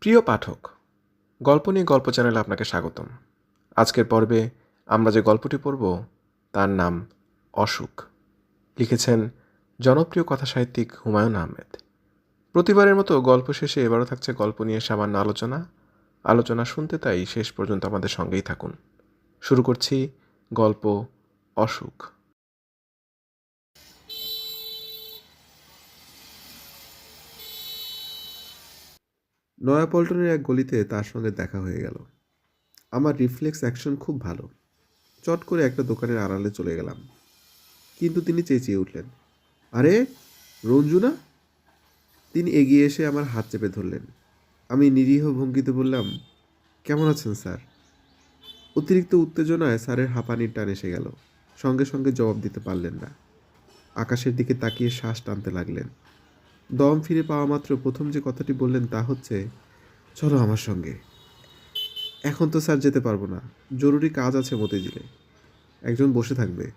প্রিয় পাঠক, গল্প নিয়ে গল্প চ্যানেলে আপনাকে স্বাগতম। আজকের পর্বে আমরা যে গল্পটি পড়ব, তার নাম অসুখ লিখেছেন জনপ্রিয় কথাসাহিত্যিক হুমায়ুন আহমেদ। প্রতিবারের মতো গল্প শেষে এবারও থাকছে গল্প নিয়ে সামান্য আলোচনা। আলোচনা শুনতে তাই শেষ পর্যন্ত আমাদের সঙ্গেই থাকুন। শুরু করছি গল্প অসুখ নয়াপল্টনের এক গলিতে তার সঙ্গে দেখা হয়ে গেল। আমার রিফ্লেক্স অ্যাকশন খুব ভালো। চট করে একটা দোকানের আড়ালে চলে গেলাম। কিন্তু তিনি চেঁচিয়ে উঠলেন, আরে, রঞ্জুনা? তিনি এগিয়ে এসে আমার হাত চেপে ধরলেন। আমি নিরীহ ভঙ্গিতে বললাম, কেমন আছেন, স্যার? অতিরিক্ত উত্তেজনায় স্যারের হাঁপানির টান এসে গেল। সঙ্গে সঙ্গে জবাব দিতে পারলেন না। আকাশের দিকে তাকিয়ে শ্বাস টানতে লাগলেন। দম ফিরে পাওয়া মাত্র প্রথম যে কথাটি বললেন তা হচ্ছে, চলো আমার সঙ্গে। এখন তো স্যার যেতে পারব না। জরুরি কাজ আছে মতিঝিলে। একজন বসে থাকবে।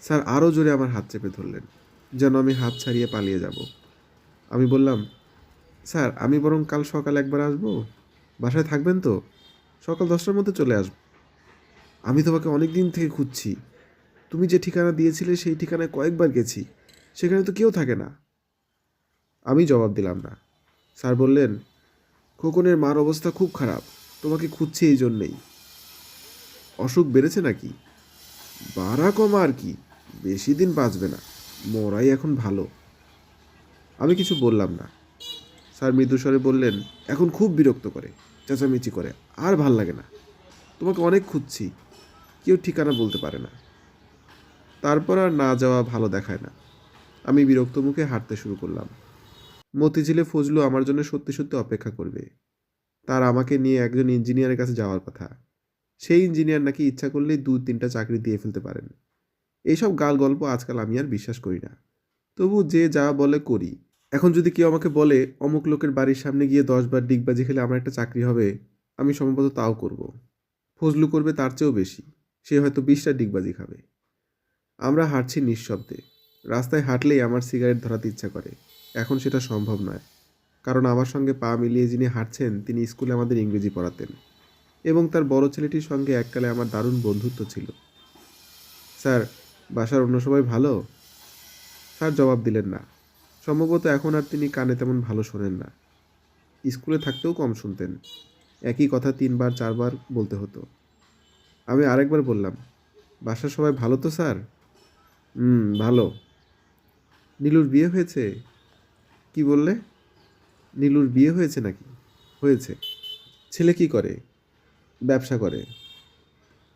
স্যার আরও জোরে আমার হাত চেপে ধরলেন, যেন আমি হাত ছাড়িয়ে পালিয়ে যাব। আমি বললাম, স্যার, আমি বরং কাল সকাল একবার আসব? বাসায় থাকবেন তো? সকাল দশটার মধ্যে চলে আসব। আমি তোমাকে অনেক দিন থেকে খুঁজছি। তুমি যে ঠিকানা দিয়েছিলে সেই ঠিকানায় কয়েকবার গেছি। সেখানে তো কেউ থাকে না। আমি জবাব দিলাম না। স্যার বললেন, খোকনের মার অবস্থা খুব খারাপ, তোমাকে খুঁজছি এই জন্যেই। অসুখ বেড়েছে নাকি? বাড়া কমা আর কি? বেশি দিন বাঁচবে না, মরাই এখন ভালো। আমি কিছু বললাম না। স্যার মৃদুস্বরে বললেন, এখন খুব বিরক্ত করে, চেঁচামেচি করে, আর ভালো লাগে না। তোমাকে অনেক খুঁজছি, কেউ ঠিকানা বলতে পারে না। তারপর আর না যাওয়া ভালো দেখায় না। আমি বিরক্ত মুখে হাঁটতে শুরু করলাম। মতিঝিলে ফজলু আমার জন্য সত্যি সত্যি অপেক্ষা করবে। তার আমাকে নিয়ে একজন ইঞ্জিনিয়ারের কাছে যাওয়ার কথা। সেই ইঞ্জিনিয়ার নাকি ইচ্ছা করলেই দু, তিনটা চাকরি দিয়ে ফেলতে পারেন। এইসব গাল গল্প আজকাল আমি আর বিশ্বাস করি না। তবু যে যা বলে করি। এখন যদি কেউ আমাকে বলে, অমুক লোকের বাড়ির সামনে গিয়ে দশবার ডিগবাজি খেলে আমার একটা চাকরি হবে, আমি সম্ভবত তাও করব। ফজলু করবে তার চেয়েও বেশি। সে হয়তো বিশটা ডিগবাজি খাবে। আমরা হাঁটছি নিঃশব্দে। রাস্তায় হাঁটলেই আমার সিগারেট ধরাতে ইচ্ছা করে। এখন সেটা সম্ভব নয়। কারণ আমার সঙ্গে পা মিলিয়ে যিনি হাঁটছেন, তিনি স্কুলে আমাদের ইংরেজি পড়াতেন এবং তার বড় ছেলেটির সঙ্গে এককালে আমার দারুণ বন্ধুত্ব ছিল। স্যার, বাসার অন্য সবাই ভালো? স্যার জবাব দিলেন না। সম্ভবত এখন আর তিনি কানে তেমন ভালো শোনেন না। স্কুলে থাকতেও কম শুনতেন। একই কথা তিনবার, চারবার বলতে হতো। আমি আরেকবার বললাম, বাসার সবাই ভালো তো স্যার? হুম, ভালো। নীলুর বিয়ে হয়েছে? কি বললে? নীলুর বিয়ে হয়েছে নাকি? হয়েছে। ছেলে কি করে? ব্যবসা করে।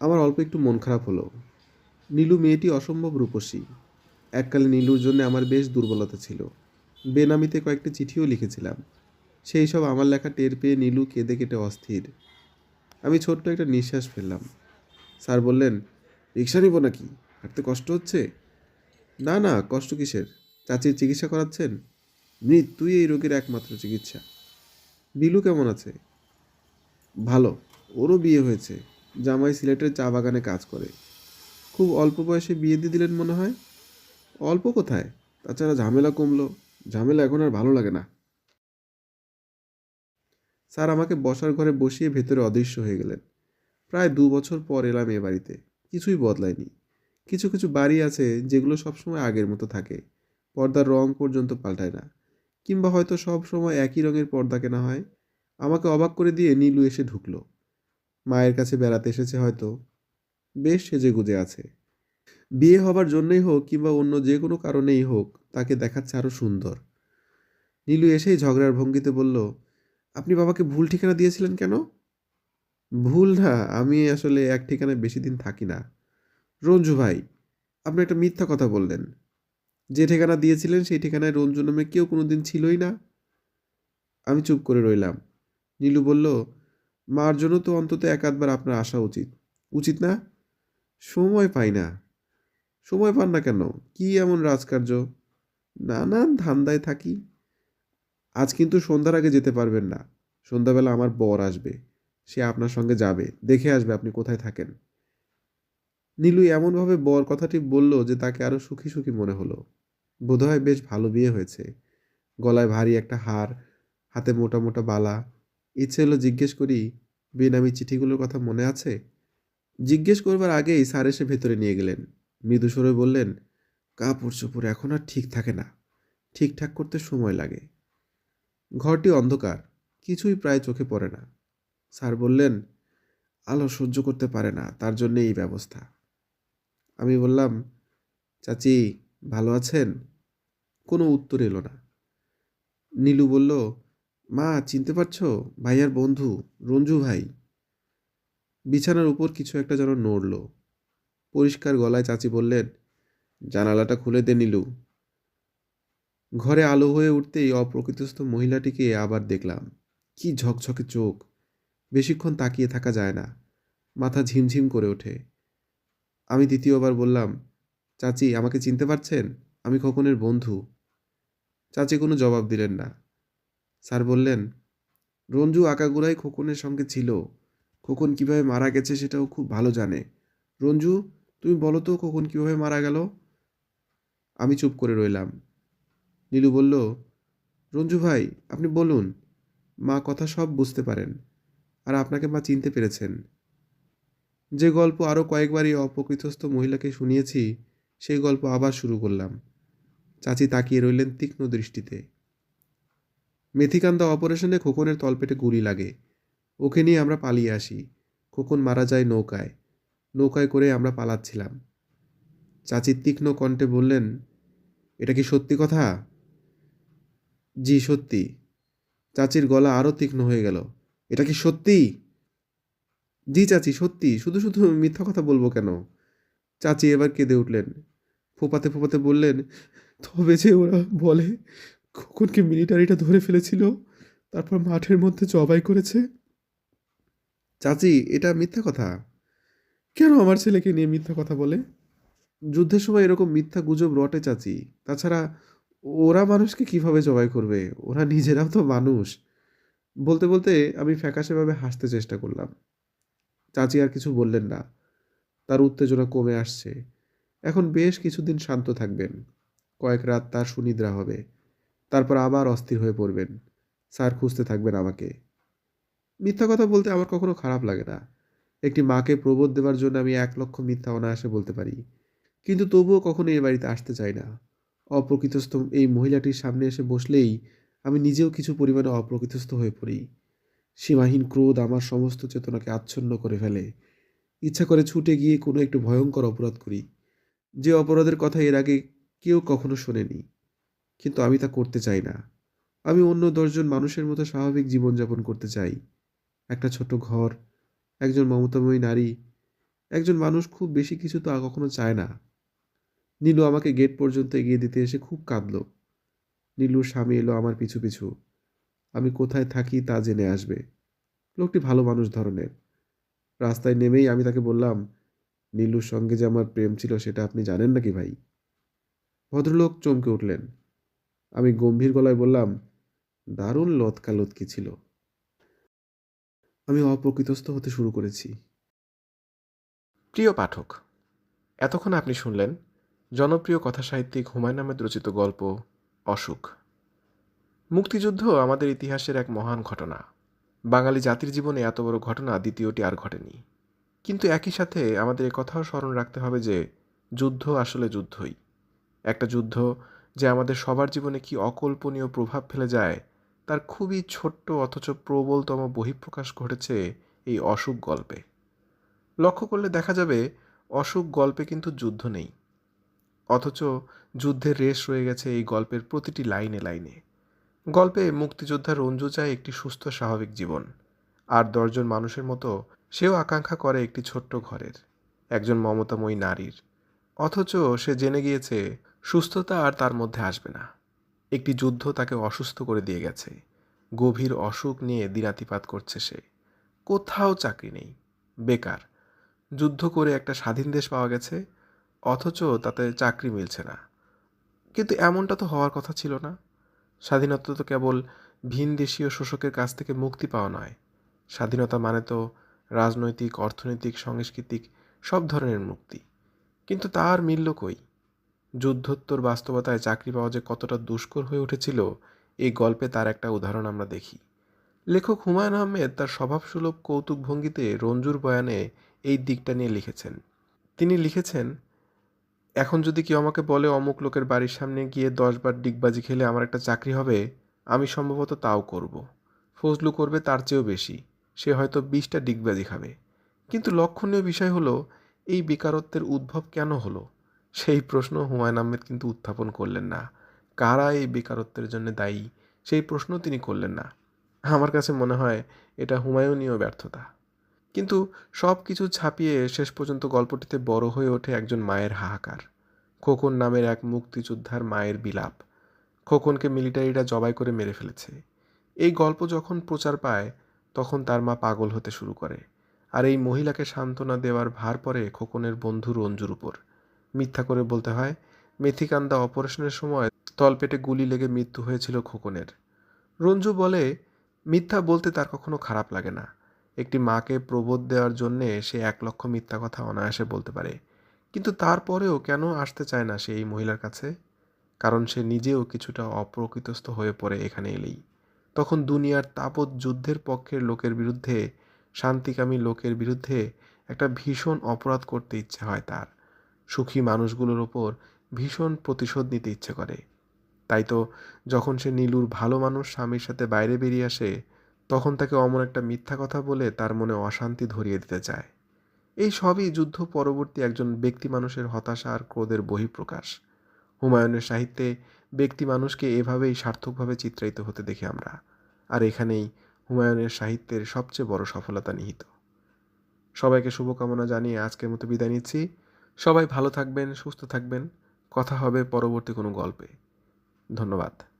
আমার অল্প একটু মন খারাপ হলো। নীলু মেয়েটি অসম্ভব রূপসী। এককালে নীলুর জন্য আমার বেশ দুর্বলতা ছিল। বেনামিতে কয়েকটি চিঠিও লিখেছিলাম। সেই সব আমার লেখা টের পেয়ে নীলু কেঁদে কেটে অস্থির। আমি ছোট্ট একটা নিঃশ্বাস ফেললাম। স্যার বললেন, রিক্সা নিব নাকি? হাঁটতে কষ্ট হচ্ছে? না না, কষ্ট কিসের? চাচির চিকিৎসা করাচ্ছেন? মৃত্যুই এই রোগের একমাত্র চিকিৎসা। বিলু কেমন আছে? ভালো। ওরও বিয়ে হয়েছে। জামাই সিলেটের চা বাগানে কাজ করে। খুব অল্প বয়সে বিয়ে দিয়ে দিলেন মনে হয়? অল্প কোথায়? তাছাড়া ঝামেলা কমলো। ঝামেলা এখন আর ভালো লাগে না। স্যার আমাকে বসার ঘরে বসিয়ে ভেতরে অদৃশ্য হয়ে গেলেন। প্রায় দু বছর পর এলাম এ বাড়িতে। কিছুই বদলায়নি। কিছু কিছু বাড়ি আছে যেগুলো সবসময় আগের মতো থাকে। পর্দার রং পর্যন্ত পাল্টায় না। কিংবা হয়তো সব সময় একই রঙের পর্দা কেনা হয়, আমাকে অবাক করে দিয়ে নীলু এসে ঢুকলো। মায়ের কাছে বেড়াতে এসেছে হয়তো। বেশ সেজে গুজে আছে। বিয়ে হবার জন্যই হোক কিংবা অন্য যে কোনো কারণেই হোক, তাকে দেখাচ্ছে আরও সুন্দর। নীলু এসেই ঝগড়ার ভঙ্গিতে বলল, আপনি বাবাকে ভুল ঠিকানা দিয়েছিলেন কেন? ভুল না, আমি আসলে এক ঠিকানায় বেশি দিন থাকি না। রঞ্জু ভাই, আপনি একটা মিথ্যা কথা বললেন। যে ঠিকানা দিয়েছিলেন সেই ঠিকানায় রঞ্জু নামে কেউ কোনো দিন ছিলই না। আমি চুপ করে রইলাম। নীলু বলল, মার জন্য তো অন্তত এক আধবার আপনার আসা উচিত। উচিত না? সময় পাই না। সময় পান না কেন? কি এমন রাজকার্য? নানান ধান্দায় থাকি। আজ কিন্তু সন্ধ্যার আগে যেতে পারবেন না। সন্ধ্যাবেলা আমার বর আসবে। সে আপনার সঙ্গে যাবে। দেখে আসবে আপনি কোথায় থাকেন। নীলু এমনভাবে বর কথাটি বলল যে তাকে আরও সুখী সুখী মনে হলো। বোধহয় বেশ ভালো বিয়ে হয়েছে। গলায় ভারী একটা হার, হাতে মোটা মোটা বালা। ইচ্ছে হলো জিজ্ঞেস করি, বেনামি চিঠিগুলোর কথা মনে আছে? জিজ্ঞেস করবার আগেই স্যার এসে ভেতরে নিয়ে গেলেন। মৃদু স্বরে বললেন কাপড় চোপড় এখন আর ঠিক থাকে না। ঠিকঠাক করতে সময় লাগে। ঘরটি অন্ধকার, কিছুই প্রায় চোখে পড়ে না। স্যার বললেন, আলো সহ্য করতে পারে না, তার জন্য এই ব্যবস্থা। আমি বললাম, চাচি, ভালো আছেন? কোনো উত্তর এলো না। নীলু বলল, মা, চিনতে পারছ? ভাইয়ার বন্ধু, রঞ্জু ভাই। বিছানার উপর কিছু একটা যেন নড়ল। পরিষ্কার গলায় চাচি বললেন, জানালাটা খুলে দে নীলু। ঘরে আলো হয়ে উঠতেই অপ্রকৃতস্থ মহিলাটিকে আবার দেখলাম। কি ঝকঝকে চোখ, বেশিক্ষণ তাকিয়ে থাকা যায় না, মাথা ঝিমঝিম করে ওঠে। আমি দ্বিতীয়বার বললাম, চাচি, আমাকে চিনতে পারছেন? আমি খোকনের বন্ধু। চাচি কোনো জবাব দিলেন না। স্যার বললেন, রঞ্জু আকাগুড়াই খোকনের সঙ্গে ছিল। খোকন কীভাবে মারা গেছে সেটাও খুব ভালো জানে। রঞ্জু, তুমি বলো তো খোকন কীভাবে মারা গেল? আমি চুপ করে রইলাম। নীলু বলল, রঞ্জু ভাই, আপনি বলুন, মা কথা সব বুঝতে পারেন আর আপনাকে মা চিনতে পেরেছেন। যে গল্প আরও কয়েকবারই অপকৃতস্থ মহিলাকে শুনিয়েছি, সেই গল্প আবার শুরু করলাম। চাচি তাকিয়ে রইলেন তীক্ষ্ণ দৃষ্টিতে। মেথিকান্দা অপারেশনে খোকনের তলপেটে গুলি লাগে। ওকে নিয়ে আমরা পালিয়ে আসি। খোকন মারা যায় নৌকায়। নৌকায় করে আমরা পালাচ্ছিলাম। চাচি তীক্ষ্ণ কণ্ঠে বললেন, এটা কি সত্যি কথা? জি, সত্যি। চাচির গলা আরও তীক্ষ্ণ হয়ে গেল। এটা কি সত্যি? জি চাচি, সত্যি। শুধু শুধু মিথ্যা কথা বলব কেন? চাচি এবার কেঁদে উঠলেন। ফোপাতে ফোপাতে বললেন তবে যে ওরা বলে, খোকনকে মিলিটারিটা ধরে ফেলেছিল, তারপর মাঠের মধ্যে জবাই করেছে। চাচি, এটা মিথ্যা কথা। কেন আমার ছেলেকে নিয়ে মিথ্যা কথা বলে? যুদ্ধের সময় এরকম মিথ্যা গুজব রটে চাচি। তাছাড়া ওরা মানুষকে কীভাবে জবাই করবে? ওরা নিজেরাও তো মানুষ। বলতে বলতে আমি ফ্যাকাশেভাবে হাসতে চেষ্টা করলাম। চাচি আর কিছু বললেন না। তার উত্তেজনা কমে আসছে। এখন বেশ কিছুদিন শান্ত থাকবেন। কয়েক রাত তার সুনিদ্রা হবে। তারপর আবার অস্থির হয়ে পড়বেন। স্যার খুঁজতে থাকবেন আমাকে। মিথ্যা কথা বলতে আমার কখনো খারাপ লাগে না। একটি মাকে প্রবোধ দেওয়ার জন্য আমি এক লক্ষ মিথ্যা অনায়াসে বলতে পারি। কিন্তু তবুও কখনো এ বাড়িতে আসতে চাই না। অপ্রকৃতস্থ এই মহিলাটির সামনে এসে বসলেই আমি নিজেও কিছু পরিমাণে অপ্রকৃতস্থ হয়ে পড়ি। সীমাহীন ক্রোধ আমার সমস্ত চেতনাকে আচ্ছন্ন করে ফেলে। ইচ্ছা করে ছুটে গিয়ে কোনো একটু ভয়ঙ্কর অপরাধ করি। যে অপরাধের কথা এর আগে কেউ কখনো শোনেনি। কিন্তু আমি তা করতে চাই না। আমি অন্য দশজন মানুষের মতো স্বাভাবিক জীবনযাপন করতে চাই। একটা ছোট ঘর, একজন মমতাময়ী নারী, একজন মানুষ খুব বেশি কিছু তো কখনো চায় না। নীলু আমাকে গেট পর্যন্ত এগিয়ে দিতে এসে খুব কাঁদল। নীলুর স্বামী এলো আমার পিছু পিছু। আমি কোথায় থাকি তা জেনে আসবে। লোকটি ভালো মানুষ ধরনের। রাস্তায় নেমেই আমি তাকে বললাম, নীলুর সঙ্গে যে আমার প্রেম ছিল সেটা আপনি জানেন নাকি ভাই? ভদ্রলোক চমকে উঠলেন। আমি গম্ভীর গলায় বললাম, দারুণ লতকালতকি ছিল। আমি অপ্রকৃতস্থ হতে শুরু করেছি। প্রিয় পাঠক, এতক্ষণ আপনি শুনলেন জনপ্রিয় কথাসাহিত্যিক হুমায়ুন আহমেদ রচিত গল্প অসুখ মুক্তিযুদ্ধ আমাদের ইতিহাসের এক মহান ঘটনা। বাঙালি জাতির জীবনে এত বড় ঘটনা দ্বিতীয়টি আর ঘটেনি। কিন্তু একই সাথে আমাদের কথাও স্মরণ রাখতে হবে যে, যুদ্ধ আসলে যুদ্ধই। একটা যুদ্ধ যে আমাদের সবার জীবনে কি অকল্পনীয় প্রভাব ফেলে যায়, তার খুবই ছোট্ট অথচ প্রবলতম বহিঃপ্রকাশ ঘটেছে এই অসুখ গল্পে। লক্ষ্য করলে দেখা যাবে অসুখ গল্পে কিন্তু যুদ্ধ নেই। অথচ যুদ্ধের রেশ রয়ে গেছে এই গল্পের প্রতিটি লাইনে লাইনে। গল্পে মুক্তিযোদ্ধা রঞ্জু চায় একটি সুস্থ, স্বাভাবিক জীবন। আর দশজন মানুষের মতো সেও আকাঙ্ক্ষা করে একটি ছোট্ট ঘরের, একজন মমতাময়ী নারীর। অথচ সে জেনে গিয়েছে সুস্থতা আর তার মধ্যে আসবে না। একটি যুদ্ধ তাকে অসুস্থ করে দিয়ে গেছে। গভীর অসুখ নিয়ে দিনাতিপাত করছে সে। কোথাও চাকরি নেই। বেকার। যুদ্ধ করে একটা স্বাধীন দেশ পাওয়া গেছে, অথচ তাতে চাকরি মিলছে না। কিন্তু এমনটা তো হওয়ার কথা ছিল না। স্বাধীনতা তো কেবল ভিন দেশীয় শোষকের কাছ থেকে মুক্তি পাওয়া নয়। স্বাধীনতা মানে তো রাজনৈতিক, অর্থনৈতিক, সাংস্কৃতিক সব ধরনের মুক্তি। কিন্তু তার মিলল কই? যুদ্ধোত্তর বাস্তবতায় চাকরি পাওয়া যে কতটা দুষ্কর হয়ে উঠেছিল, এই গল্পে তার একটা উদাহরণ আমরা দেখি। লেখক হুমায়ুন আহমেদ তার স্বভাবসুলভ কৌতুক ভঙ্গিতে রঞ্জুর বয়ানে এই দিকটা নিয়ে লিখেছেন। তিনি লিখেছেন, এখন যদি কেউ আমাকে বলে অমুক লোকের বাড়ির সামনে গিয়ে দশবার ডিগবাজি খেলে আমার একটা চাকরি হবে, আমি সম্ভবত তাও করব। ফজলু করবে তার চেয়েও বেশি, সে হয়তো বিশটা ডিগবাজি খাবে। কিন্তু লক্ষণীয় বিষয় হলো, এই বেকারত্বের উদ্ভব কেন হলো? সেই প্রশ্ন হুমায়ুন আহমেদ কিন্তু উত্থাপন করলেন না। কারা এই বেকারত্বের জন্য দায়ী? সেই প্রশ্ন তিনি করলেন না। আমার কাছে মনে হয় এটা হুমায়ুনীয় ব্যর্থতা। কিন্তু সব কিছু ছাপিয়ে শেষ পর্যন্ত গল্পটিতে বড় হয়ে ওঠে একজন মায়ের হাহাকার। খোকন নামের এক মুক্তিযোদ্ধার মায়ের বিলাপ। খোকনকে মিলিটারিরা জবাই করে মেরে ফেলেছে। এই গল্প যখন প্রচার পায়, তখন তার মা পাগল হতে শুরু করে। আর এই মহিলাকে সান্ত্বনা দেওয়ার ভার পড়ে খোকনের বন্ধু রঞ্জুর উপর। মিথ্যা করে বলতে হয়। মেথিকান্দা অপারেশনের সময় তলপেটে গুলি লেগে মৃত্যু হয়েছিল খোকনের। রঞ্জু বলে, মিথ্যা বলতে তার কখনো খারাপ লাগে না। একটি মাকে প্রবোধ দেওয়ার জন্যে সে এক লক্ষ মিথ্যা কথা অনায়াসে বলতে পারে। কিন্তু তারপরেও কেন আসতে চায় না সে এই মহিলার কাছে? কারণ সে নিজেও কিছুটা অপ্রকৃতস্থ হয়ে পড়ে এখানে এলেই। তখন দুনিয়ার তাপত যুদ্ধের পক্ষের লোকের বিরুদ্ধে, শান্তিকামী লোকের বিরুদ্ধে একটা ভীষণ অপরাধ করতে ইচ্ছে হয় তার। সুখী মানুষগুলোর ওপর ভীষণ প্রতিশোধ নিতে ইচ্ছে করে। তাই তো যখন সে নীলুর ভালো মানুষ স্বামীর সাথে বাইরে বেরিয়ে আসে, তখন তাকে অমন একটা মিথ্যা কথা বলে তার মনে অশান্তি ধরিয়ে দিতে চায়। এই সবই যুদ্ধ পরবর্তী একজন ব্যক্তি মানুষের হতাশা আর ক্রোধের বহিঃপ্রকাশ। হুমায়ুনের সাহিত্যে ব্যক্তি মানুষকে এভাবেই সার্থকভাবে চিত্রায়িত হতে দেখি আমরা, আর এখানেই হুমায়ুনের সাহিত্যের সবচেয়ে বড় সফলতা নিহিত। সবাইকে শুভকামনা জানিয়ে আজকের মতো বিদায় নিচ্ছি। সবাই ভালো থাকবেন সুস্থ থাকবেন। কথা হবে পরবর্তী কোনো গল্পে। ধন্যবাদ।